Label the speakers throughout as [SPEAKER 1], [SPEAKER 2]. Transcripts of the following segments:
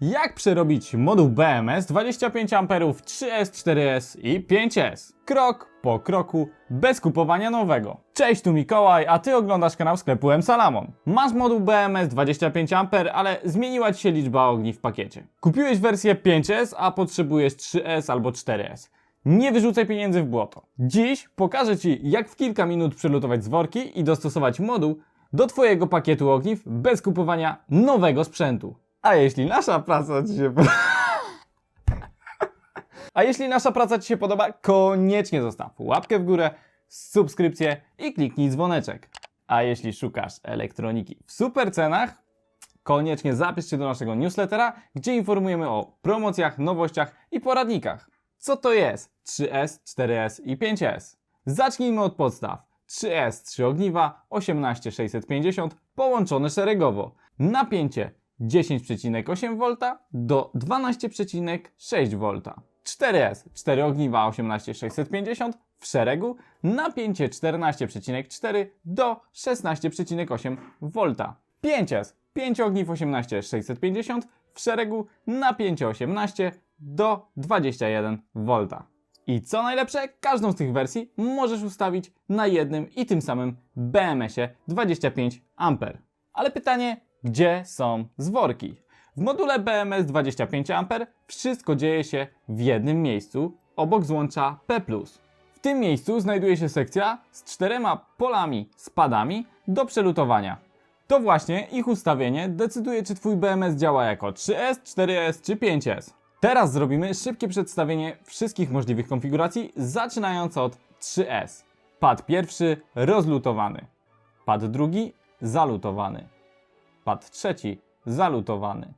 [SPEAKER 1] Jak przerobić moduł BMS 25 A 3S, 4S i 5S? Krok po kroku, bez kupowania nowego. Cześć, tu Mikołaj, a Ty oglądasz kanał sklepu M Salamon. Masz moduł BMS 25 A, ale zmieniła Ci się liczba ogni w pakiecie. Kupiłeś wersję 5S, a potrzebujesz 3S albo 4S. Nie wyrzucaj pieniędzy w błoto. Dziś pokażę Ci, jak w kilka minut przelutować z worki i dostosować moduł do Twojego pakietu ogniw bez kupowania nowego sprzętu. A jeśli nasza praca Ci się podoba... A jeśli nasza praca Ci się podoba, koniecznie zostaw łapkę w górę, subskrypcję i kliknij dzwoneczek. A jeśli szukasz elektroniki w super cenach, koniecznie zapisz się do naszego newslettera, gdzie informujemy o promocjach, nowościach i poradnikach. Co to jest 3S, 4S i 5S? Zacznijmy od podstaw. 3S 3 ogniwa 18650 połączone szeregowo. Napięcie 10,8 V do 12,6 V. 4S 4 ogniwa 18650 w szeregu. Napięcie 14,4 do 16,8 V. 5S 5 ogniw 18650 w szeregu. Napięcie 18 do 21 V. I co najlepsze, każdą z tych wersji możesz ustawić na jednym i tym samym BMS-ie 25 A. Ale pytanie, gdzie są zworki? W module BMS 25 A wszystko dzieje się w jednym miejscu, obok złącza P+. W tym miejscu znajduje się sekcja z czterema polami z padami do przelutowania. To właśnie ich ustawienie decyduje, czy Twój BMS działa jako 3S, 4S czy 5S. Teraz zrobimy szybkie przedstawienie wszystkich możliwych konfiguracji, zaczynając od 3S. Pad pierwszy rozlutowany. Pad drugi zalutowany. Pad trzeci zalutowany.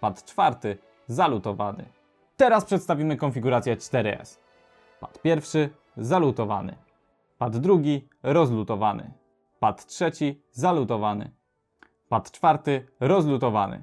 [SPEAKER 1] Pad czwarty zalutowany. Teraz przedstawimy konfigurację 4S. Pad pierwszy zalutowany. Pad drugi rozlutowany. Pad trzeci zalutowany. Pad czwarty rozlutowany.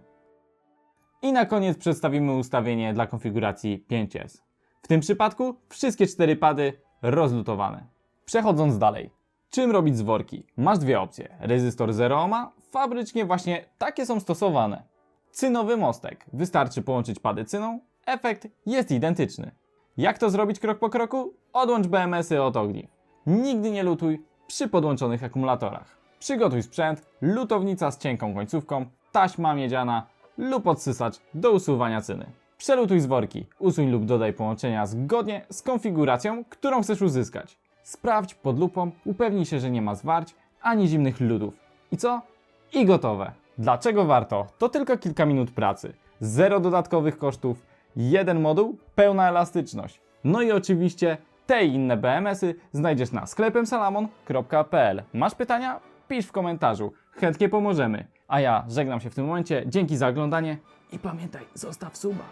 [SPEAKER 1] I na koniec przedstawimy ustawienie dla konfiguracji 5S. W tym przypadku wszystkie cztery pady rozlutowane. Przechodząc dalej. Czym robić zworki? Masz dwie opcje. Rezystor 0 ohma, fabrycznie właśnie takie są stosowane. Cynowy mostek. Wystarczy połączyć pady cyną, efekt jest identyczny. Jak to zrobić krok po kroku? Odłącz BMS-y od ogniw. Nigdy nie lutuj przy podłączonych akumulatorach. Przygotuj sprzęt, lutownica z cienką końcówką, taśma miedziana lub odsysacz do usuwania cyny. Przelutuj z worki, usuń lub dodaj połączenia zgodnie z konfiguracją, którą chcesz uzyskać. Sprawdź pod lupą, upewnij się, że nie ma zwarć ani zimnych ludów. I co? I gotowe. Dlaczego warto? To tylko kilka minut pracy, zero dodatkowych kosztów, jeden moduł, pełna elastyczność. No i oczywiście te i inne BMS-y znajdziesz na sklepemsalamon.pl. Masz pytania? Pisz w komentarzu, chętnie pomożemy. A ja żegnam się w tym momencie, dzięki za oglądanie i pamiętaj, zostaw suba.